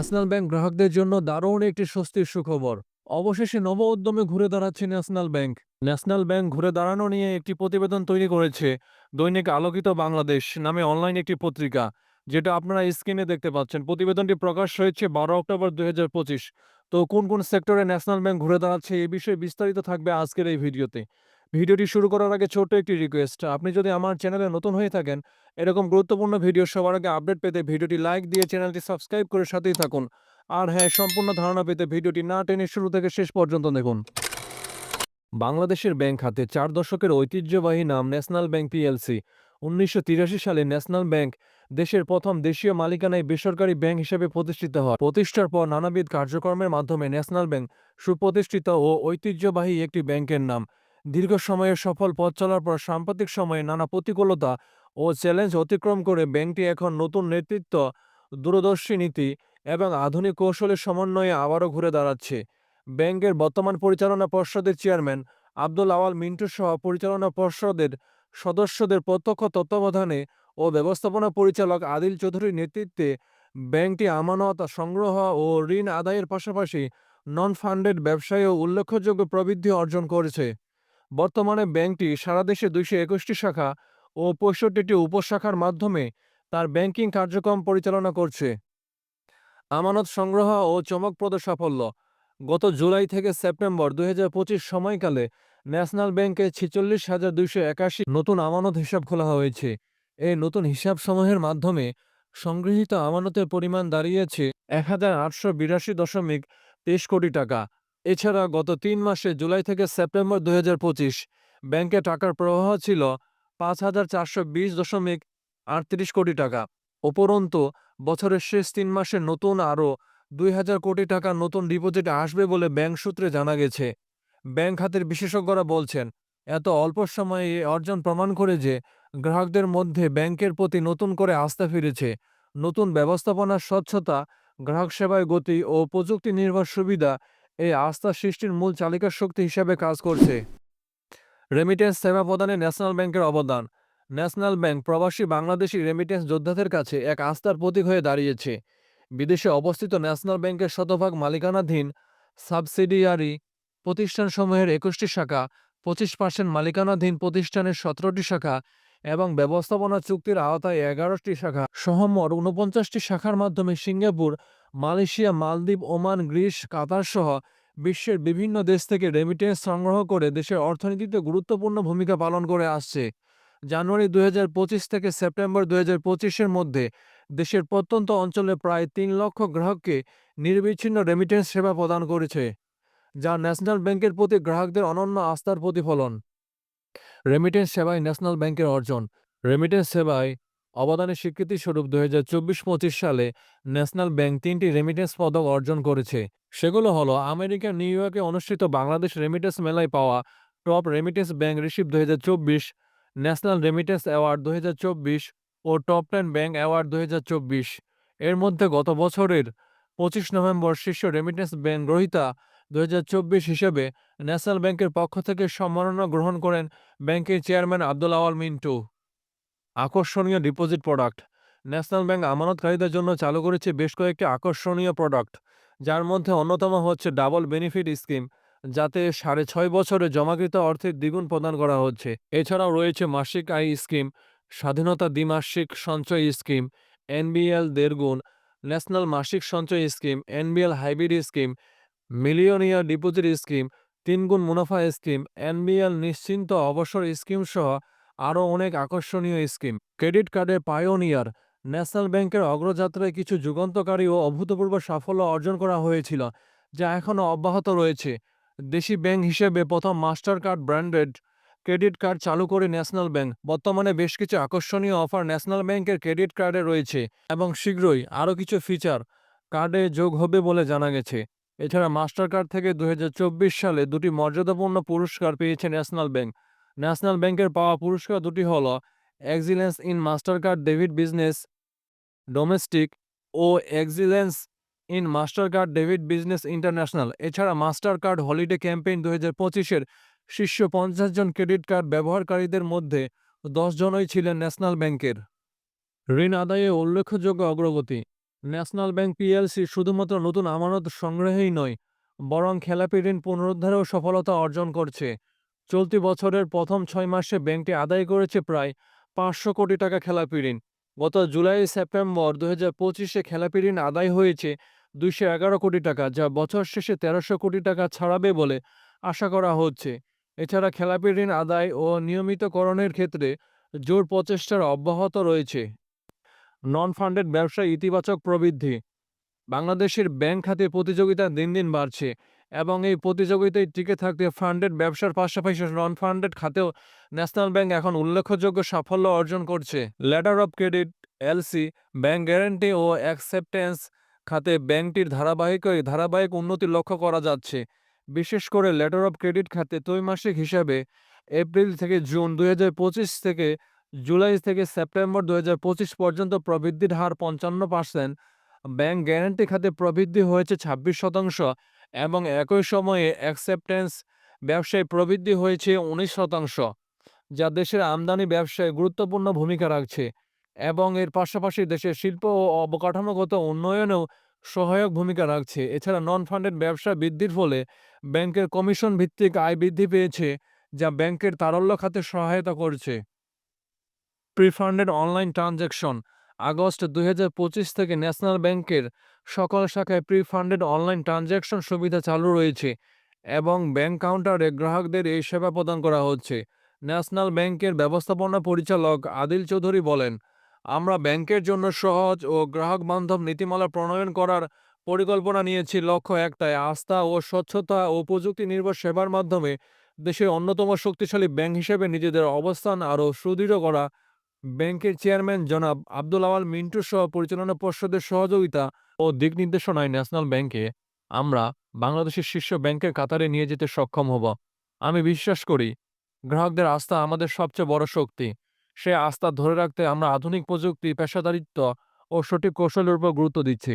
National bank গ্রাহকদের জন্য দারুণ একটি স্বস্তির সুখবর। অবশেষে নব উদ্যমে ঘুরে দাঁড়াচ্ছে ন্যাশনাল ব্যাংক। ন্যাশনাল ব্যাংক ঘুরে দাঁড়ানো নিয়ে একটি প্রতিবেদন তৈরি করেছে দৈনিক আলোকিত বাংলাদেশ নামে অনলাইন একটি পত্রিকা, যেটা আপনারা স্ক্রিনে দেখতে পাচ্ছেন। প্রতিবেদনটি প্রকাশ হয়েছে বারো অক্টোবর দুই হাজার পঁচিশ। তো কোন কোন সেক্টরে ন্যাশনাল ব্যাংক ঘুরে দাঁড়াচ্ছে এই বিষয়ে বিস্তারিত থাকবে আজকের এই ভিডিওতে। ভিডিওটি শুরু করার আগে ছোট্ট একটি রিকোয়েস্ট আপনি যদি আমার চ্যানেলে নতুন হয়ে থাকেন, এরকম গুরুত্বপূর্ণ ভিডিও সবার আগে আপডেট পেতে ভিডিওটি লাইক দিয়ে চ্যানেলটি সাবস্ক্রাইব করে সাথেই থাকুন। আর হ্যাঁ সম্পূর্ণ ধারণা পেতে ভিডিওটি না টেনে শুরু থেকে শেষ পর্যন্ত দেখুন। বাংলাদেশের ব্যাংক খাতে চার দশকের ঐতিহ্যবাহী নাম ন্যাশনাল ব্যাংক পিএলসি উনিশশো তিরাশি সালে ন্যাশনাল ব্যাংক দেশের প্রথম দেশীয় মালিকানায় বেসরকারি ব্যাংক হিসেবে প্রতিষ্ঠিত হয়। প্রতিষ্ঠার পর নানাবিধ কার্যক্রমের মাধ্যমে ন্যাশনাল ব্যাংক সুপ্রতিষ্ঠিত ও ঐতিহ্যবাহী একটি ব্যাংকের নাম। দীর্ঘ সময়ে সফল পথ চলার পর সাম্প্রতিক সময়ে নানা প্রতিকূলতা ও চ্যালেঞ্জ অতিক্রম করে ব্যাংকটি এখন নতুন নেতৃত্ব, দূরদর্শী নীতি এবং আধুনিক কৌশলের সমন্বয়ে আবারও ঘুরে দাঁড়াচ্ছে। ব্যাংকের বর্তমান পরিচালনা পর্ষদের চেয়ারম্যান আব্দুল আওয়াল মিন্টু সহ পরিচালনা পর্ষদের সদস্যদের প্রত্যক্ষ তত্ত্বাবধানে ও ব্যবস্থাপনা পরিচালক আদিল চৌধুরীর নেতৃত্বে ব্যাংকটি আমানত, সংগ্রহ ও ঋণ আদায়ের পাশাপাশি নন ফান্ডেড ব্যবসায়েও উল্লেখযোগ্য প্রবৃদ্ধি অর্জন করেছে। বর্তমানে ব্যাংকটি সারা দেশে দুইশো একুশটি শাখা ও পঁয়ষট্টিটি উপশাখার মাধ্যমে তার ব্যাংকিং কার্যক্রম পরিচালনা করছে। আমানত সংগ্রহ ও চমকপ্রদ সাফল্য। গত জুলাই থেকে সেপ্টেম্বর দুই হাজার পঁচিশ সময়কালে ন্যাশনাল ব্যাংকে ছেচল্লিশ হাজার দুইশো একাশি নতুন আমানত হিসাব খোলা হয়েছে। এই নতুন হিসাবসমূহের মাধ্যমে সংগৃহীত আমানতের পরিমাণ দাঁড়িয়েছে এক হাজার আটশো বিরাশি দশমিক তেইশ কোটি টাকা। এছাড়া গত তিন মাসে জুলাই থেকে সেপ্টেম্বর দুই ব্যাংকে টাকার প্রবাহ ছিল পাঁচ হাজার চারশো বিশ দশমিক আটত্রিশ কোটি টাকা। উপরন্তু, বছরের শেষ তিন মাসে নতুন আরও দুই হাজার কোটি টাকা নতুন ডিপোজিট আসবে বলে ব্যাংক সূত্রে জানা গেছে। ব্যাংক খাতের বিশেষজ্ঞরা বলছেন, এত অল্প সময়ে এই অর্জন প্রমাণ করে যে গ্রাহকদের মধ্যে ব্যাংকের প্রতি নতুন করে আস্থা ফিরেছে, নতুন ব্যবস্থাপনার স্বচ্ছতা, গ্রাহক সেবায় গতি ও প্রযুক্তি নির্ভর সুবিধা এই আস্থা সৃষ্টির মূল চালিকা শক্তি হিসেবে কাজ করছে। রেমিটেন্স সেবা প্রদানে ন্যাশনাল ব্যাংকের অবদান। ন্যাশনাল ব্যাংক প্রবাসী বাংলাদেশি রেমিটেন্স যোদ্ধাদের কাছে এক আস্থার প্রতীক হয়ে দাঁড়িয়েছে। বিদেশে অবস্থিত ন্যাশনাল ব্যাংকের শতভাগ মালিকানাধীন সাবসিডিয়ারি প্রতিষ্ঠানসমূহের একুশটি শাখা, পঁচিশ পার্সেন্ট মালিকানাধীন প্রতিষ্ঠানের সতেরোটি শাখা এবং ব্যবস্থাপনা চুক্তির আওতায় এগারোটি শাখা সহমর ঊনপঞ্চাশটি শাখার মাধ্যমে সিঙ্গাপুর মালয়েশিয়া, মালদ্বীপ, ওমান, গ্রিস, কাতার সহ বিশ্বের বিভিন্ন দেশ থেকে রেমিটেন্স সংগ্রহ করে দেশের অর্থনীতিতে গুরুত্বপূর্ণ ভূমিকা পালন করে আসছে। জানুয়ারি দুই হাজার পঁচিশ থেকে সেপ্টেম্বর দুই এর মধ্যে দেশের প্রত্যন্ত অঞ্চলে প্রায় তিন লক্ষ গ্রাহককে নির্বিচ্ছিন্ন রেমিটেন্স সেবা প্রদান করেছে, যা ন্যাশনাল ব্যাংকের প্রতি গ্রাহকদের অনন্য আস্থার প্রতিফলন। রেমিটেন্স সেবায় ন্যাশনাল ব্যাংকের অর্জন। রেমিটেন্স সেবায় অবদানের স্বীকৃতি স্বরূপ দুই হাজার চব্বিশ পঁচিশ সালে ন্যাশনাল ব্যাংক তিনটি রেমিটেন্স পদক অর্জন করেছে। সেগুলো হলো আমেরিকার নিউ ইয়র্কে অনুষ্ঠিত বাংলাদেশ রেমিটেন্স মেলায় পাওয়া টপ রেমিটেন্স ব্যাংক রিসিভ দুই হাজার চব্বিশ, ন্যাশনাল রেমিটেন্স অ্যাওয়ার্ড দুই হাজার চব্বিশ ও টপ টেন ব্যাংক অ্যাওয়ার্ড দুই হাজার চব্বিশ। এর মধ্যে গত বছরের পঁচিশ নভেম্বর শীর্ষ রেমিটেন্স ব্যাংক গ্রহীতা দুই হাজার চব্বিশ হিসেবে ন্যাশনাল ব্যাংকের পক্ষ থেকে সম্মাননা গ্রহণ করেন ব্যাংকের চেয়ারম্যান আব্দুল আওয়াল মিন্টু। আকর্ষণীয় ডিপোজিট প্রোডাক্ট ন্যাশনাল ব্যাংক আমানতকারীদের জন্য চালু করেছে বেশ কয়েকটি আকর্ষণীয় প্রোডাক্ট যার মধ্যে অন্যতম হচ্ছে ডাবল বেনিফিট স্কিম যাতে সাড়ে ছয় বছরে জমাকৃত অর্থের দ্বিগুণ প্রদান করা হচ্ছে। এছাড়াও রয়েছে মাসিক আয় স্কিম স্বাধীনতা দ্বিমাসিক সঞ্চয় স্কিম এনবিএল দেড়গুণ ন্যাশনাল মাসিক সঞ্চয় scheme NBL hybrid scheme millionaire deposit scheme তিনগুণ মুনাফা স্কিম এনবিএল নিশ্চিন্ত অবসর স্কিম সহ আরও অনেক আকর্ষণীয় স্কিম। ক্রেডিট কার্ডের পায়োনিয়ার ন্যাশনাল ব্যাংকের অগ্রযাত্রায় কিছু যুগান্তকারী ও অভূতপূর্ব সাফল্য অর্জন করা হয়েছিল, যা এখনও অব্যাহত রয়েছে। দেশি ব্যাংক হিসেবে প্রথম Mastercard branded credit card চালু করে ন্যাশনাল ব্যাংক। বর্তমানে বেশ কিছু আকর্ষণীয় অফার ন্যাশনাল ব্যাংকের ক্রেডিট কার্ডে রয়েছে এবং শীঘ্রই আরও কিছু ফিচার কার্ডে যোগ হবে বলে জানা গেছে। এছাড়া মাস্টার কার্ড থেকে দু হাজার চব্বিশ সালে দুটি মর্যাদাপূর্ণ পুরস্কার পেয়েছে ন্যাশনাল ব্যাংক। ন্যাশনাল ব্যাংকের পাওয়া পুরস্কার দুটি হল এক্সিলেন্স ইন মাস্টার কার্ড ডেভিড বিজনেস ডোমেস্টিক ও এক্সিলেন্স ইন মাস্টার কার্ড ডেভিড বিজনেস ইন্টারন্যাশনাল এছাড়া মাস্টার কার্ড হলিডে ক্যাম্পেইন দু হাজার পঁচিশের শীর্ষ পঞ্চাশ জন ক্রেডিট কার্ড ব্যবহারকারীদের মধ্যে জনই ছিলেন ন্যাশনাল ব্যাংকের। ঋণ আদায়ে উল্লেখযোগ্য অগ্রগতি। ন্যাশনাল ব্যাংক পিএলসি শুধুমাত্র নতুন আমানত সংগ্রহেই নয়, বরং খেলাপি ঋণ পুনরুদ্ধারেও সফলতা অর্জন করছে। চলতি বছরের প্রথম ছয় মাসে ব্যাংকটি আদায় করেছে প্রায় পাঁচশো কোটি টাকা খেলাপি ঋণ গত জুলাই সেপ্টেম্বর দু হাজার পঁচিশে খেলাপি ঋণ আদায় হয়েছে দুইশো এগারো কোটি টাকা, যা বছর শেষে তেরোশো কোটি টাকা ছাড়াবে বলে আশা করা হচ্ছে। এছাড়া খেলাপি ঋণ আদায় ও নিয়মিতকরণের ক্ষেত্রে জোর প্রচেষ্টার অব্যাহত রয়েছে। নন ফান্ডেড ব্যবসায় ইতিবাচক প্রবৃদ্ধি। বাংলাদেশের ব্যাংক খাতে প্রতিযোগিতা দিন দিন বাড়ছে। এবং এই প্রতিযোগিতায় টিকে থাকতে ফান্ডেড ব্যবসার পাশাপাশি নন ফান্ডেড খাতেও ন্যাশনাল ব্যাংক এখন উল্লেখযোগ্য সাফল্য অর্জন করছে। Letter of credit LC bank guarantee O acceptance খাতে ব্যাংকটির ধারাবাহিক ধারাবাহিক উন্নতি লক্ষ্য করা যাচ্ছে। বিশেষ করে লেটার অফ ক্রেডিট খাতে ত্রৈমাসিক হিসাবে এপ্রিল থেকে জুন দুই হাজার পঁচিশ থেকে জুলাই থেকে সেপ্টেম্বর দুই হাজার পঁচিশ পর্যন্ত প্রবৃদ্ধির হার পঞ্চান্ন পার্সেন্ট ব্যাংক গ্যারান্টি খাতে প্রবৃদ্ধি হয়েছে ছাব্বিশ শতাংশ। এবং একই সময়ে অ্যাকসেপ্টেন্স ব্যবসায় প্রবৃদ্ধি হয়েছে উনিশ শতাংশ, যা দেশের আমদানি ব্যবসায় গুরুত্বপূর্ণ ভূমিকা রাখছে এবং এর পাশাপাশি দেশের শিল্প ও অবকাঠামোগত উন্নয়নেও সহায়ক ভূমিকা রাখছে। এছাড়া নন ফান্ডেড ব্যবসা বৃদ্ধির ফলে ব্যাংকের কমিশন ভিত্তিক আয় বৃদ্ধি পেয়েছে, যা ব্যাংকের তারল্য খাতে সহায়তা করছে। প্রিফান্ডেড অনলাইন ট্রানজ্যাকশন আগস্ট দুই হাজার পঁচিশ থেকে ন্যাশনাল ব্যাংকের সকল শাখায় প্রিফান্ডেড অনলাইন ট্রানজ্যাকশন সুবিধা চালু রয়েছে এবং ব্যাংক কাউন্টারে গ্রাহকদের এই সেবা প্রদান করা হচ্ছে। ন্যাশনাল ব্যাংকের ব্যবস্থাপনা পরিচালক আদিল চৌধুরী বলেন, আমরা ব্যাংকের জন্য সহজ ও গ্রাহক বান্ধব নীতিমালা প্রণয়ন করার পরিকল্পনা নিয়েছি। লক্ষ্য একটাই, আস্থা ও স্বচ্ছতা ও প্রযুক্তি নির্ভর সেবার মাধ্যমে দেশের অন্যতম শক্তিশালী ব্যাংক হিসেবে নিজেদের অবস্থান আরও সুদৃঢ় করা ব্যাংকের চেয়ারম্যান জনাব আব্দুল আওয়াল মিন্টু সহ পরিচালনা পর্ষদের সহযোগিতা ও দিক নির্দেশনায় ন্যাশনাল ব্যাংকে আমরা বাংলাদেশের শীর্ষ ব্যাংকের কাতারে নিয়ে যেতে সক্ষম হব। আমি বিশ্বাস করি, গ্রাহকদের আস্থা আমাদের সবচেয়ে বড় শক্তি। সে আস্থা ধরে রাখতে আমরা আধুনিক প্রযুক্তি, পেশাদারিত্ব ও সঠিক কৌশলের উপর গুরুত্ব দিচ্ছি।